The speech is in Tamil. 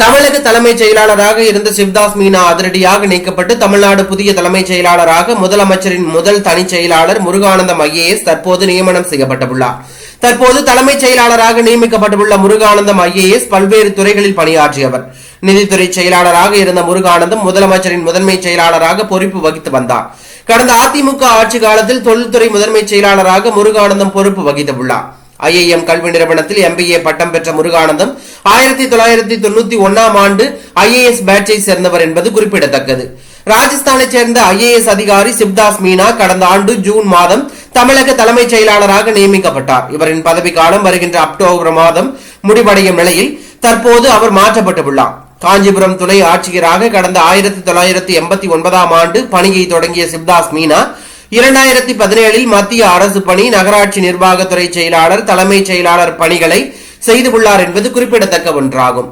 தமிழக தலைமைச் செயலாளராக இருந்த சிவ்தாஸ் மீனா அதிரடியாக நீக்கப்பட்டு தமிழ்நாடு புதிய தலைமைச் செயலாளராக முதலமைச்சரின் முதல் தனிச் செயலாளர் முருகானந்தம் ஐஏஎஸ் தற்போது நியமனம் செய்யப்பட்டுள்ளார். தற்போது தலைமைச் செயலாளராக நியமிக்கப்பட்டுள்ள முருகானந்தம் ஐஏஎஸ் பல்வேறு துறைகளில் பணியாற்றியவர். நிதித்துறை செயலாளராக இருந்த முருகானந்தம் முதலமைச்சரின் முதன்மை செயலாளராக பொறுப்பு வகித்து வந்தார். கடந்த அதிமுக ஆட்சி காலத்தில் தொழில்துறை முதன்மை செயலாளராக முருகானந்தம் பொறுப்பு வகித்துள்ளார். ஐஐஎம் கல்வி நிறுவனத்தில் எம்பிஏ பட்டம் பெற்ற முருகானந்தம் ஆயிரத்தி தொள்ளாயிரத்தி தொண்ணூத்தி ஒன்னாம் ஆண்டு ஐஏஎஸ் பேட்சை சேர்ந்தவர் என்பது குறிப்பிடத்தக்கது. ராஜஸ்தானைச் சேர்ந்த ஐஏஎஸ் அதிகாரி சிவ்தாஸ் மீனா கடந்த ஆண்டு ஜூன் மாதம் தமிழக தலைமைச் செயலாளராக நியமிக்கப்பட்டார். இவரின் பதவிக்காலம் வருகின்ற அக்டோபர் மாதம் முடிவடையும் நிலையில் தற்போது அவர் மாற்றப்பட்டுள்ளார். காஞ்சிபுரம் துணை ஆட்சியராக கடந்த ஆயிரத்தி தொள்ளாயிரத்தி எண்பத்தி ஒன்பதாம் ஆண்டு பணியை தொடங்கிய சிவ்தாஸ் மீனா இரண்டாயிரத்தி பதினேழில் மத்திய அரசு பணி நகராட்சி நிர்வாகத்துறை செயலாளர் தலைமைச் செயலாளர் பணிகளை செய்துள்ளார் என்பது குறிப்பிடத்தக்க ஒன்றாகும்.